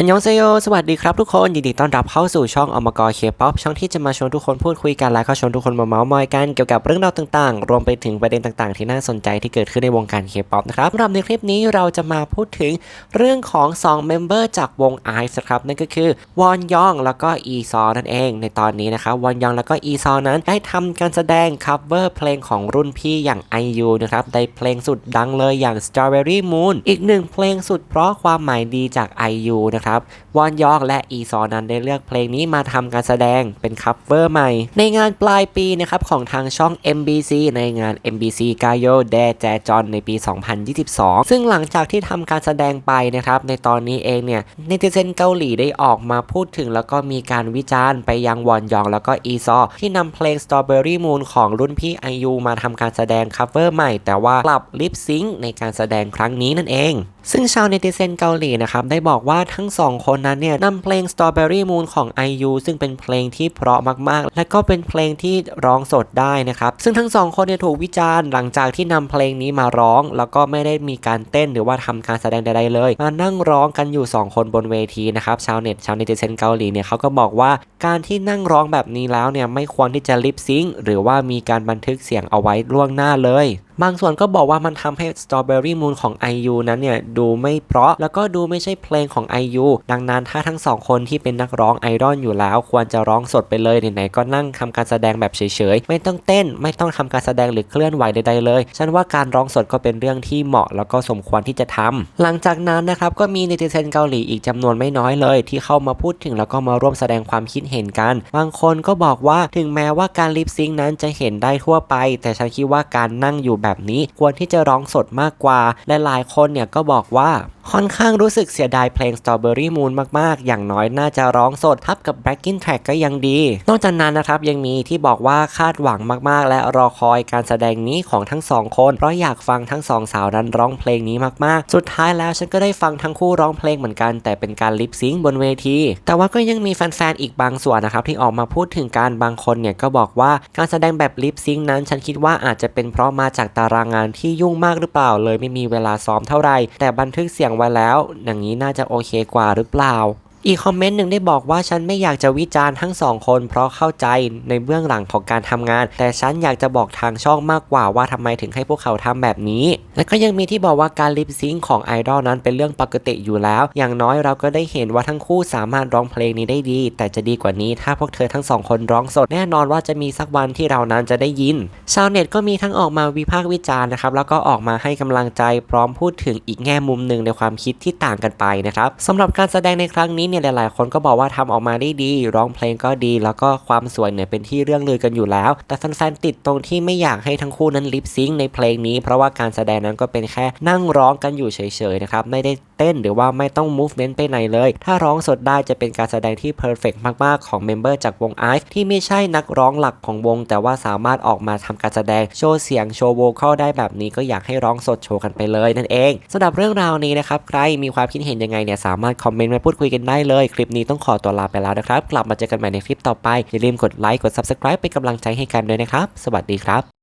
อันยองเซโย สวัสดีครับทุกคน ยินดีต้อนรับเข้าสู่ช่องอมกรเคป๊อปช่องที่จะมาชวนทุกคนพูดคุยกันและก็ชวนทุกคนมาเมาส์มอยกันเกี่ยวกับเรื่องราวต่างๆ รวมไปถึงประเด็นต่างๆ ที่น่าสนใจที่เกิดขึ้นในวงการเคป๊อปนะครับสำหรับในคลิปนี้เราจะมาพูดถึงเรื่องของ2เมมเบอร์จากวง i อซ์ครับ นั่นก็คือวอนยองแล้วก็อีซอนั่นเอง ในตอนนี้นะครับวอนยองแล้วก็อีซอนั้นได้ทำการแสดง cover เพลงของรุ่นพี่อย่าง IU นะครับในเพลงสุดดังเลยอย่าง Strawberry Moon อีกหนึ่งเพลงสุดเพราะความหมายดีจาก IU นะครับวอนยองและอีซอนั้นได้เลือกเพลงนี้มาทำการแสดงเป็นคัฟเวอร์ใหม่ ในงานปลายปีนะครับของทางช่อง MBC ในงาน MBC g a y o d e j a j o n ในปี 2022 ซึ่งหลังจากที่ทำการแสดงไปนะครับ ในตอนนี้เองเนี่ยเนติเซนเกาหลีได้ออกมาพูดถึง แล้วก็มีการวิจารณ์ไปยังวอนยอง แล้วก็อีซอ ที่นำเพลง Strawberry Moon ของรุ่นพี่ IU มาทำการแสดงคัฟเวอร์ใหม่ แต่ว่ากลับลิปซิงในการแสดงครั้งนี้นั่นเอง ซึ่งชาวเนติเซนเกาหลีนะครับได้บอกว่าทั้งสองคนนั้นเนี่ยนำเพลง Strawberry Moon ของ IU ซึ่งเป็นเพลงที่เพราะมากๆ และก็เป็นเพลงที่ร้องสดได้นะครับ ซึ่งทั้งสองคนเนี่ยถูกวิจารณ์หลังจากที่นำเพลงนี้มาร้อง แล้วก็ไม่ได้มีการเต้นหรือว่าทำการแสดงใดๆเลย มานั่งร้องกันอยู่ 2 คนบนเวทีนะครับ ชาวเน็ตชาวเนติเซนเกาหลีเนี่ยเขาก็บอกว่าการที่นั่งร้องแบบนี้แล้วเนี่ยไม่ควรที่จะลิปซิงค์หรือว่ามีการบันทึกเสียงเอาไว้ล่วงหน้าเลย บางส่วนก็บอกว่ามันทำให้ Strawberry Moon ของ IU นั้นเนี่ยดูไม่เพราะแล้วก็ดูไม่ใช่เพลงของ IU ดังนั้นถ้าทั้งสองคนที่เป็นนักร้องไอดอลอยู่แล้ว ควรจะร้องสดไปเลยไหนๆก็นั่งทำการแสดงแบบเฉยๆ ไม่ต้องเต้น ไม่ต้องทำการแสดงหรือเคลื่อนไหวใดๆเลย ฉันว่าการร้องสดก็เป็นเรื่องที่เหมาะแล้วก็สมควรที่จะทำหลังจากนั้นนะครับก็มีเนติเซนเกาหลีอีกจำนวนไม่น้อยเลย ที่เข้ามาพูดถึงแล้วก็มาร่วมแสดงความคิดเห็นกัน บางคนก็บอกว่าถึงแม้ว่าการลิปซิงค์นั้นจะเห็นได้ทั่วไป แต่ฉันคิดว่าการนั่งอยู่แบบนี้ควรที่จะร้องสดมากกว่าและหลายคนเนี่ยก็บอกว่า ค่อนข้างรู้สึกเสียดายเพลง Strawberry Moon มาก ๆ อย่างน้อยน่าจะร้องสดทับกับ Backing Track ก็ยังดี นอกจากนั้นนะครับยังมีที่บอกว่าคาดหวังมาก ๆ และรอคอยการแสดงนี้ของทั้งสองคน เพราะอยากฟังทั้งสองสาวนั้นร้องเพลงนี้มาก ๆ สุดท้ายแล้วฉันก็ได้ฟังทั้งคู่ร้องเพลงเหมือนกัน แต่เป็นการลิปซิงค์บนเวที แต่ว่าก็ยังมีแฟน ๆ อีกบางส่วนนะครับที่ออกมาพูดถึงการบางคนเนี่ยก็บอกว่าการแสดงแบบลิปซิงค์นั้น ฉันคิดว่าอาจจะเป็นเพราะมาจากตารางงานที่ยุ่งมากหรือเปล่าเลยไม่มีเวลาซ้อมเท่าไหร่แต่บันทึกเสียงไว้แล้ว อย่างนี้น่าจะโอเคกว่าหรือเปล่า อีกคอมเมนต์หนึ่งได้บอกว่าฉันไม่อยากจะวิจารณ์ทั้งสองคนเพราะเข้าใจในเบื้องหลังของการทำงาน แต่ฉันอยากจะบอกทางช่องมากกว่าว่าทำไมถึงให้พวกเขาทำแบบนี้ และก็ยังมีที่บอกว่าการลิปซิงค์ของไอดอลนั้นเป็นเรื่องปกติอยู่แล้ว อย่างน้อยเราก็ได้เห็นว่าทั้งคู่สามารถร้องเพลงนี้ได้ดี แต่จะดีกว่านี้ถ้าพวกเธอทั้งสองคนร้องสด แน่นอนว่าจะมีสักวันที่เรานั้นจะได้ยิน ชาวเน็ตก็มีทั้งออกมาวิพากษ์วิจารณ์นะครับแล้วก็ออกมาให้กำลังใจพร้อมพูดถึงอีกแง่มุมหนึ่งในความคิดที่ต่างกันไปนะครับสำหรับการแสดงในครั้งนี้เนี่ยหลาย ๆ คนก็บอกว่าทำออกมาได้ดี ร้องเพลงก็ดี แล้วก็ความสวยเนี่ยเป็นที่เรื่องลือกันอยู่แล้ว แต่แฟนๆติดตรงที่ไม่อยากให้ทั้งคู่นั้นลิปซิงในเพลงนี้ เพราะว่าการแสดงนั้นก็เป็นแค่นั่งร้องกันอยู่เฉย ๆ นะครับ ไม่ได้เต้นหรือว่าไม่ต้อง movement ไปไหนเลย ถ้าร้องสดได้จะเป็นการแสดงที่ perfect มาก ๆ ของเมมเบอร์จากวง i อ e ที่ไม่ใช่นักร้องหลักของวง แต่ว่าสามารถออกมาทำการแสดงโชว์เสียงโชว์โวคอลได้แบบนี้ก็อยากให้ร้องสดโชว์กันไปเลยนั่นเองสำหรับเรื่องราวนี้นะครับใครมีความคิดเห็นยังไงเนี่ยสามารถคอมเมนต์มาพูดคุยกันได้เลย คลิปนี้ต้องขอตัวลาไปแล้วนะครับ กลับมาเจอกันใหม่ในคลิปต่อไป อย่าลืมกดไลค์ กด subscribe เป็นกำลังใจให้กันด้วยนะครับ สวัสดีครับ